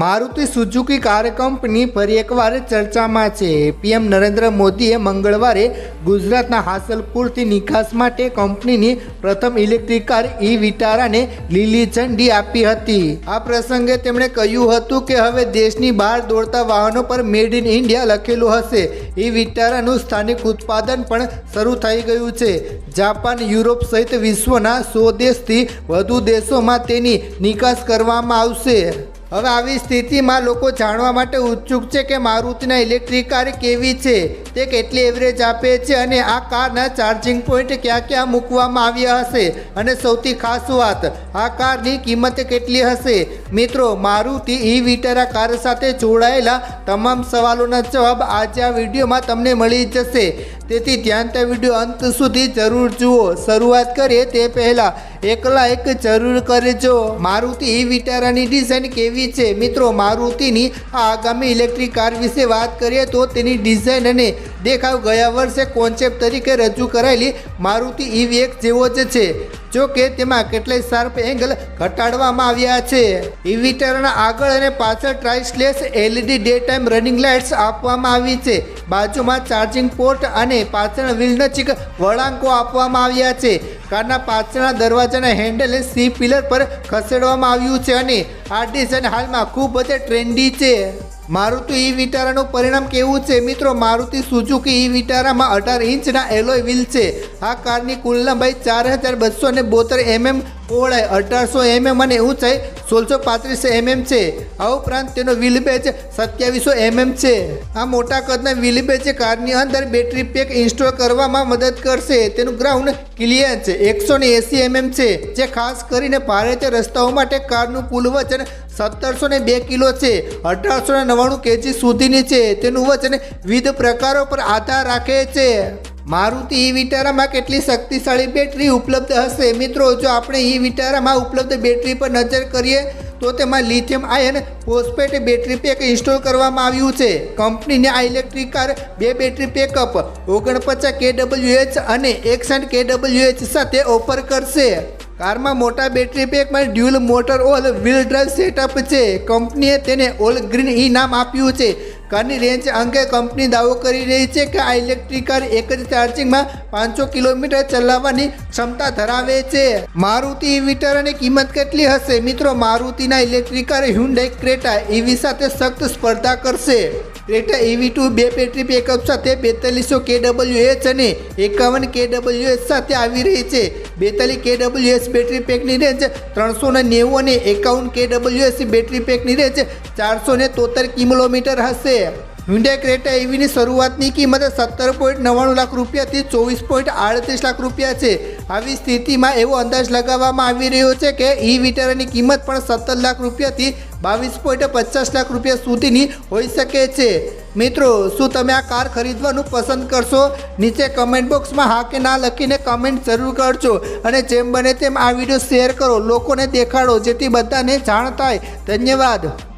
Maruti Suzuki car company ફરી એકવાર ચર્ચામાં છે. પીએમ નરેન્દ્ર મોદીએ મંગળવારે ગુજરાતના હાસલપુરથી નિકાસ માટે કંપનીની પ્રથમ ઇલેક્ટ્રિક કાર ઈ વિટારાને લીલી ઝંડી આપી હતી. આ પ્રસંગે તેમણે કહ્યું હતું કે હવે દેશની બહાર દોડતા વાહનો પર મેડ ઇન ઇન્ડિયા લખેલું હશે. ઈ વિટારાનું સ્થાનિક ઉત્પાદન પણ શરૂ થઈ ગયું છે. જાપાન, યુરોપ સહિત વિશ્વના સો દેશથી વધુ દેશોમાં તેની નિકાસ કરવામાં આવશે. હવે આવી સ્થિતિમાં લોકો જાણવા માટે ઉત્સુક છે કે મારુતિના ઇલેક્ટ્રિક કાર કેવી છે? તે કેટલી એવરેજ આપે છે અને આ કારના ચાર્જિંગ પોઈન્ટ ક્યાં ક્યાં મૂકવામાં આવ્યા હશે? અને સૌથી ખાસ વાત, આ કારની કિંમત કેટલી હશે? મિત્રો, મારુતિ ઈ વિટારા કાર સાથે જોડાયેલા તમામ સવાલોના જવાબ આજે આ વિડીયોમાં તમને મળી જશે. તેથી ધ્યાન તે વીડિયો અંત સુધી જરૂર જુઓ. શરૂઆત કરીએ તે પહેલાં એકલા એક જરૂર કરજો. મારુતિ ઈ વિટારાની ડિઝાઇન કેવી છે? મિત્રો, મારુતિની આ આગામી ઇલેક્ટ્રિક કાર વિશે વાત કરીએ તો તેની ડિઝાઇન અને દેખાવ ગયા વર્ષે કોન્સેપ્ટ તરીકે રજૂ કરાયેલી મારુતિ ઈવી એક જેવો જ છે. જો કે તેમાં કેટલાય શાર્પ એંગલ ઘટાડવામાં આવ્યા છે. ઇવિટરના આગળ અને પાછળ ટ્રાઇસ્લેસ LED day time running lights આપવામાં આવી છે. બાજુમાં ચાર્જિંગ પોર્ટ અને પાછળ વ્હીલ નજીક વળાંકો આપવામાં આવ્યા છે. કારના પાછળના દરવાજાના હેન્ડલ સી પિલર પર ખસેડવામાં આવ્યું છે અને આ ડિઝાઇન હાલમાં ખૂબ જ ટ્રેન્ડી છે. મારુતિ ઈ વિટારાનું પરિણામ કેવું છે? મિત્રો, મારુતિ સુઝુકી ઈ વિટારામાં અઢાર ઇંચના એલોય વ્હીલ છે. આ કારની કુલ લંબાઈ ચાર હજાર બસો ને બોતેર એમએમ પહોળાઈ અઢારસો એમએમ અને ઊંચાઈ સોળસો પાંત્રીસ એમએમ છે. આ ઉપરાંત તેનો વ્હીલ બેચ સત્યાવીસો એમએમ છે. આ મોટા કદના વ્હીલ બેચ કારની અંદર બેટરી પેક ઇન્સ્ટોલ કરવામાં મદદ કરશે. તેનું ગ્રાઉન્ડ ક્લિયરન્સ એકસો ને એંસી એમએમ છે. જે ખાસ કરીને ભારતીય રસ્તાઓ માટે કારનું કુલ વજન સત્તરસો ને બે કિલો છે. અઢારસો ને નવ્વાણું કેજી સુધીની છે. તેનું વજન વિવિધ પ્રકારો પર આધાર રાખે છે. મારુતિ ઈ વિટારામાં કેટલી શક્તિશાળી બેટરી ઉપલબ્ધ હશે? મિત્રો, જો આપણે ઈ વિટારામાં ઉપલબ્ધ બેટરી પર નજર કરીએ, તો તેમાં lithium, ion, phosphate battery pack install કરવામાં આવ્યું છે. કંપનીને આ ઇલેક્ટ્રિક કાર બે બેટરી પેકઅપ ઓગણપચાસ કેડબલ્યુએચ અને એકસઠ કેડબલ્યુએચ સાથે ઓફર કરશે. કારમાં મોટા battery પેકમાં dual motor all wheel drive setup છે. કંપનીએ તેને ઓલ ગ્રીન ઈ નામ આપ્યું છે. કારની રેન્જ અંગે કંપની દાવો કરી રહી છે કે આ ઇલેક્ટ્રિક કાર એક જ ચાર્જિંગમાં પાંચસો કિલોમીટર ચલાવવાની ક્ષમતા ધરાવે છે. મારુતિ ઇવીટરની વિટારાની કિંમત કેટલી હશે? મિત્રો, મારુતિના electric car Hyundai Creta EV સાથે સખ્ત સ્પર્ધા કરશે. ક્રેટા ઇવી ટુ બે બેટરી બેકઅપ સાથે બેતાલીસો કે ડબલ્યુ એચ અને એકાવન કે ડબલ્યુ એચ સાથે આવી રહી છે. બેતાલીસ કે ડબલ્યુ એસ બેટરી પેકની રેન્જ ત્રણસો ને નેવું અને એકાવન કેડબલ્યુએચ બેટરી પેકની રેન્જ ચારસો ને તોતેર કિલોમીટર હશે. હ્યુન્ડાઈ ક્રેટા એવીની શરૂઆતની કિંમત સત્તર પોઈન્ટ નવ્વાણું લાખ રૂપિયાથી ચોવીસ પોઈન્ટ આડત્રીસ લાખ રૂપિયા છે. આવી સ્થિતિમાં એવો અંદાજ લગાવવામાં આવી રહ્યો છે કે ઈ વિટારાની કિંમત પણ સત્તર લાખ રૂપિયાથી બાવીસ પોઈન્ટ પચાસ લાખ રૂપિયા સુધીની હોઈ શકે છે. મિત્રો, શું તમે આ કાર ખરીદવાનું પસંદ કરશો? નીચે કમેન્ટ બોક્સમાં હા કે ના લખીને કમેન્ટ જરૂર કરજો. અને જેમ બને તેમ આ વીડિયો શેર કરો. લોકોને દેખાડો જેથી બધાને જાણ થાય. ધન્યવાદ.